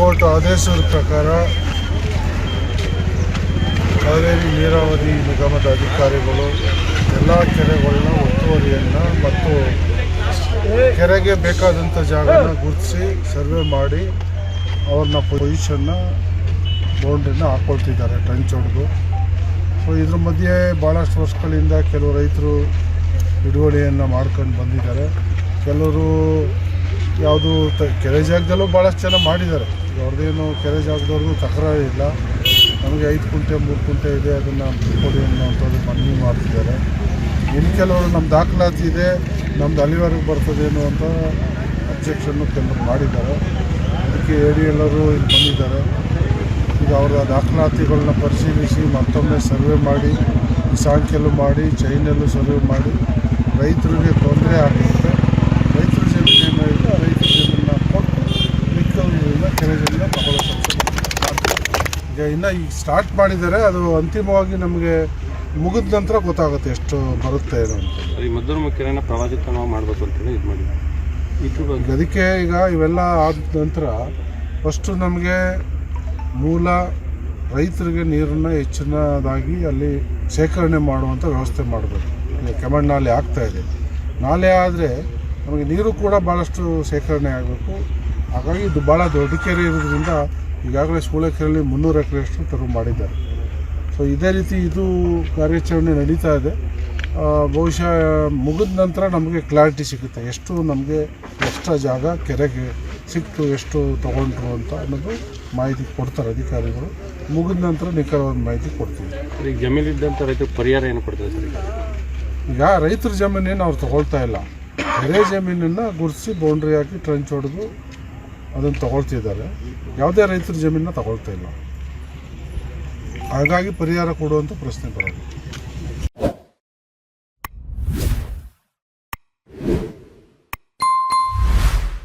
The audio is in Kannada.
ಹೈಕೋರ್ಟ್ ಆದೇಶದ ಪ್ರಕಾರ ಕಾವೇರಿ ನೀರಾವರಿ ನಿಗಮದ ಅಧಿಕಾರಿಗಳು ಎಲ್ಲ ಕೆರೆಗಳನ್ನ ಒತ್ತುವರಿಯನ್ನು ಮತ್ತು ಕೆರೆಗೆ ಬೇಕಾದಂಥ ಜಾಗನ ಗುರುತಿಸಿ ಸರ್ವೆ ಮಾಡಿ ಅವ್ರನ್ನ ಪೊಸಿಷನ್ನ ಬೌಂಡ್ರಿನ ಹಾಕ್ಕೊಳ್ತಿದ್ದಾರೆ ಟಂಚ್ ಹೊಡೆದು ಸೊ ಇದ್ರ ಮಧ್ಯೆ ಭಾಳಷ್ಟು ವರ್ಷಗಳಿಂದ ಕೆಲವು ರೈತರು ಹಿಡುವಳಿಯನ್ನು ಮಾಡ್ಕೊಂಡು ಬಂದಿದ್ದಾರೆ. ಕೆಲವರು ಯಾವುದು ತ ಕೆರೆ ಜಾಗದಲ್ಲೂ ಭಾಳಷ್ಟು ಜನ ಮಾಡಿದ್ದಾರೆ. ಅವ್ರದ್ದೇನು ಕೆರೆ ಜಾಗದವ್ರಿಗೂ ತಕರಾರು ಇಲ್ಲ. ನಮಗೆ ಐದು ಕುಂಟೆ, ಮೂರು ಕುಂಟೆ ಇದೆ, ಅದನ್ನು ಕೊಡಿ ಅನ್ನೋಂಥದ್ದು ಮನವಿ ಮಾಡ್ತಿದ್ದಾರೆ. ಇನ್ನು ಕೆಲವರು ನಮ್ಮ ದಾಖಲಾತಿ ಇದೆ, ನಮ್ದು ಅಲ್ಲಿವರೆಗೆ ಬರ್ತದೆ ಅಂತ ಅಬ್ಜೆಕ್ಷನ್ನು ಕೆಲವರು ಮಾಡಿದ್ದಾರೆ. ಅದಕ್ಕೆ ಹೇಳಿ ಎಲ್ಲರೂ ಇಲ್ಲಿ ಬಂದಿದ್ದಾರೆ. ಈಗ ಅವರ ದಾಖಲಾತಿಗಳನ್ನ ಪರಿಶೀಲಿಸಿ ಮತ್ತೊಮ್ಮೆ ಸರ್ವೆ ಮಾಡಿ ಸಾಂಖ್ಯಲು ಮಾಡಿ ಚೈನಲ್ಲೂ ಸರ್ವೆ ಮಾಡಿ, ರೈತರಿಗೆ ತೊಂದರೆ ಆಗುತ್ತೆ ಇನ್ನು ಈಗ ಸ್ಟಾರ್ಟ್ ಮಾಡಿದ್ದಾರೆ ಅದು ಅಂತಿಮವಾಗಿ ನಮಗೆ ಮುಗಿದ ನಂತರ ಗೊತ್ತಾಗುತ್ತೆ ಎಷ್ಟು ಬರುತ್ತೆ ಏನು ಅಂತ. ಈ ಮದ್ದೂರು ಮುಖ್ಯನ ಪ್ರವಾಸಿತಾಣ ಮಾಡಬೇಕು ಅಂತೇಳಿ ಇದು ಮಾಡಿ ಇದ್ರ ಬಗ್ಗೆ ಅದಕ್ಕೆ ಈಗ ಇವೆಲ್ಲ ಆದ ನಂತರ ಫಸ್ಟು ನಮಗೆ ಮೂಲ ರೈತರಿಗೆ ನೀರನ್ನು ಹೆಚ್ಚಿನದಾಗಿ ಅಲ್ಲಿ ಶೇಖರಣೆ ಮಾಡುವಂಥ ವ್ಯವಸ್ಥೆ ಮಾಡಬೇಕು. ಈಗ ಕೆಮಣ್ ನಾಲೆ ಆಗ್ತಾ ಇದೆ. ನಾಲೆ ಆದರೆ ನಮಗೆ ನೀರು ಕೂಡ ಭಾಳಷ್ಟು ಶೇಖರಣೆ ಆಗಬೇಕು. ಹಾಗಾಗಿ ಇದು ಭಾಳ ದೊಡ್ಡ ಕೆರೆ ಇರೋದ್ರಿಂದ ಈಗಾಗಲೇ ಸೂಳೆಕೆರೆಯಲ್ಲಿ ಮುನ್ನೂರು ಎಕರೆಯಷ್ಟು ತೆರವು ಮಾಡಿದ್ದಾರೆ. ಸೊ ಇದೇ ರೀತಿ ಇದು ಕಾರ್ಯಾಚರಣೆ ನಡೀತಾ ಇದೆ. ಬಹುಶಃ ಮುಗಿದ ನಂತರ ನಮಗೆ ಕ್ಲಾರಿಟಿ ಸಿಗುತ್ತೆ. ಎಷ್ಟು ನಮಗೆ ಎಕ್ಸ್ಟ್ರಾ ಜಾಗ ಕೆರೆಗೆ ಸಿಕ್ತು ಎಷ್ಟು ತೊಗೊಂಡ್ರು ಅಂತ ಅನ್ನೋದು ಮಾಹಿತಿ ಕೊಡ್ತಾರೆ ಅಧಿಕಾರಿಗಳು. ಮುಗಿದ ನಂತರ ನಿಖರವಾದ ಮಾಹಿತಿ ಕೊಡ್ತೀವಿ. ಈಗ ಜಮೀನಿದ್ದಂಥ ರೈತರು ಪರಿಹಾರ ಏನು ಕೊಡ್ತಾರೆ ಸರ್ ಈಗ? ಈಗ ರೈತರ ಜಮೀನೇನು ಅವ್ರು ತಗೊಳ್ತಾ ಇಲ್ಲ. ಕೆರೆ ಜಮೀನನ್ನು ಗುರುತಿಸಿ ಬೌಂಡ್ರಿ ಹಾಕಿ ಟ್ರಂಚ್ ಹೊಡೆದು ಅದನ್ನು ತಗೊಳ್ತಿದ್ದಾರೆ. ಯಾವುದೇ ರೈತರ ಜಮೀನನ್ನ ತಗೊಳ್ತಾ ಇಲ್ಲ. ಹಾಗಾಗಿ ಪರಿಹಾರ ಕೊಡುವಂಥ ಪ್ರಶ್ನೆ ಬರೋದು.